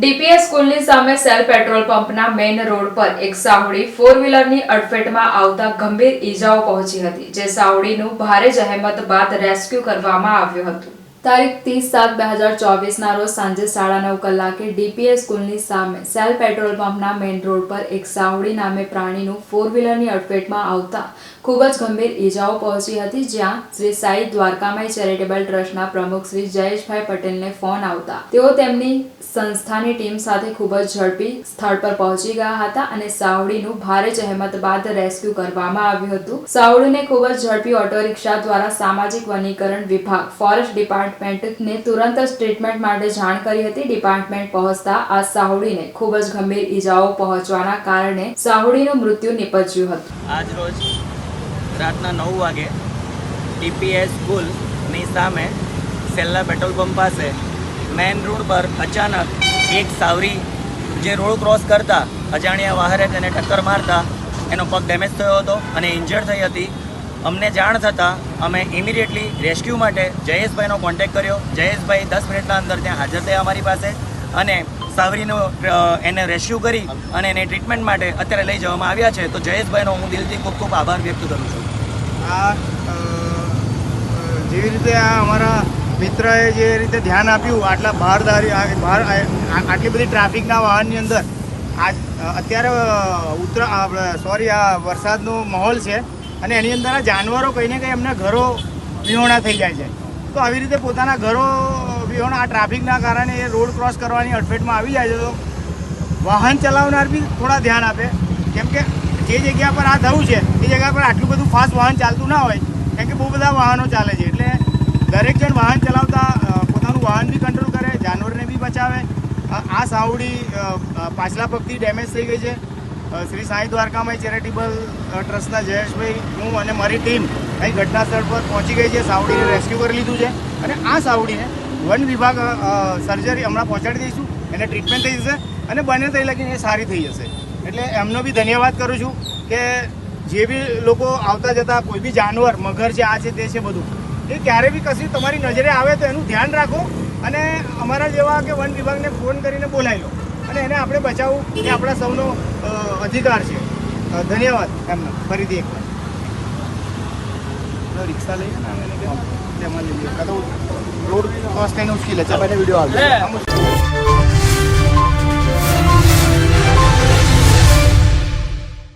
DPS સ્કૂલની સામે Shell petrol પંપના મેઇન રોડ પર એક સાવડી ફોર વ્હીલરની અડફેટમાં આવતા ગંભીર ઈજાઓ પહોંચી હતી, જે સાવડીનું ભારે જહેમત બાદ રેસ્ક્યુ કરવામાં આવ્યું હતું. તારીખ ત્રીસ સાત બે હજાર ચોવીસના રોજ સાંજે સાડા નવ કલાકે ડીપીએસ સ્કૂલની સામે સેલ પેટ્રોલ પંપના મેઇન રોડ પર એક સાવડી નામે પ્રાણીનું ફોર વ્હીલરની અડફેટમાં આવતા ખૂબ જ ગંભીર ઈજાઓ પહોંચી હતી, જ્યાં શ્રી સાઈ દ્વારકામાઈ ચેરિટેબલ ટ્રસ્ટના પ્રમુખ શ્રી જયેશભાઈ પટેલને ફોન આવતા. તેઓ તેમની સંસ્થાની ટીમ સાથે ખૂબ જ ઝડપી સ્થળ પર પહોંચી ગયા હતા અને સાવડીનું ભારે જહેમત બાદ રેસ્ક્યુ કરવામાં આવ્યું હતું. સાવડીને ખૂબ જ ઝડપી ઓટો રિક્ષા દ્વારા સામાજિક વનીકરણ વિભાગ, ફોરેસ્ટ ડિપાર્ટમેન્ટને તુરંત જ ટ્રીટમેન્ટ માટે જાણ કરી હતી. ડિપાર્ટમેન્ટ પહોંચતા આ સાહુડીને ખૂબ જ ગંભીર ઈજાઓ પહોંચવાના કારણે સાહુડીનું મૃત્યુ નિપજ્યું હતું. આજ રોજ રાતના નવ વાગે ડીપીએસ સ્કૂલની સામે સેલ્લા પેટ્રોલ પંપ પાસે મેન રોડ પર અચાનક એક સાવરી જે રોડ ક્રોસ કરતા અજાણ્યા વાહરે તેને ટક્કર મારતા એનો પગ ડેમેજ થયો હતો અને ઇન્જર્ડ થઈ હતી. અમને જાણ થતાં અમે ઇમિડિયેટલી રેસ્ક્યુ માટે જયેશભાઈનો કોન્ટેક્ટ કર્યો. જયેશભાઈ દસ મિનિટના અંદર ત્યાં હાજર થયા અમારી પાસે અને સાવરીનો એને રેસ્ક્યુ કરી અને એને ટ્રીટમેન્ટ માટે અત્યારે લઈ જવામાં આવ્યા છે. તો જયેશભાઈનો હું દિલથી ખૂબ ખૂબ આભાર વ્યક્ત કરું છું. આ જેવી રીતે આ અમારા મિત્રએ જે રીતે ધ્યાન આપ્યું, આટલા બહાર આ- આ- આટલી બધી ટ્રાફિકના વાહનની અંદર, આ અત્યારે ઉત્તરા સોરી, આ વરસાદનો માહોલ છે. અને એની અંદર આ જાનવરો કંઈ કંઈ એમના ઘરો વિહોણા થઈ જાય છે. તો આવી રીતે પોતાના ઘરો વિહોણા, આ ટ્રાફિકના કારણે એ રોડ ક્રોસ કરવાની અડફેટમાં આવી જાય છે. તો વાહન ચલાવનાર બી થોડા ધ્યાન આપે. કેમ કે જે જગ્યા પર આ થયું છે, એ જગ્યા પર આટલું બધું ફાસ્ટ વાહન ચાલતું ના હોય, કેમ કે બહુ બધા વાહનો ચાલે છે. એટલે દરેક જણ વાહન ચલાવતા પોતાનું વાહન બી કંટ્રોલ કરે, જાનવરને બી બચાવે. આ સાવડી પાછલા પગથી ડેમેજ થઈ ગઈ છે. શ્રી સાંઈ દ્વારકામાં ચેરિટેબલ ટ્રસ્ટના જયેશભાઈ, હું અને મારી ટીમ અહીં ઘટના સ્થળ પર પહોંચી ગઈ છે. સાવડીને રેસ્ક્યુ કરી લીધું છે. અને આ સાવડીને વન વિભાગ સર્જરી હમણાં પહોંચાડી દઈશું. એને ટ્રીટમેન્ટ થઈ જશે અને બને તે લગીને એ સારી થઈ જશે. એટલે એમનો બી ધન્યવાદ કરું છું કે જે બી લોકો આવતા જતા, કોઈ બી જાનવર, મગર છે આ છે તે છે બધું, એ ક્યારે બી કશું તમારી નજરે આવે તો એનું ધ્યાન રાખો અને અમારા જેવા કે વન વિભાગને ફોન કરીને બોલાવી લો. અને એને આપણે બચાવવું એ આપણા સૌનો અધિકાર છે. ધન્યવાદ એમનો. ફરીથી એકવાર. રિક્ષા લઈએ ને તેમાં લઈએ. કાં તો રોડ ક્રોસ થઈને ઉચકી લે. ચાલો વીડિયો આવે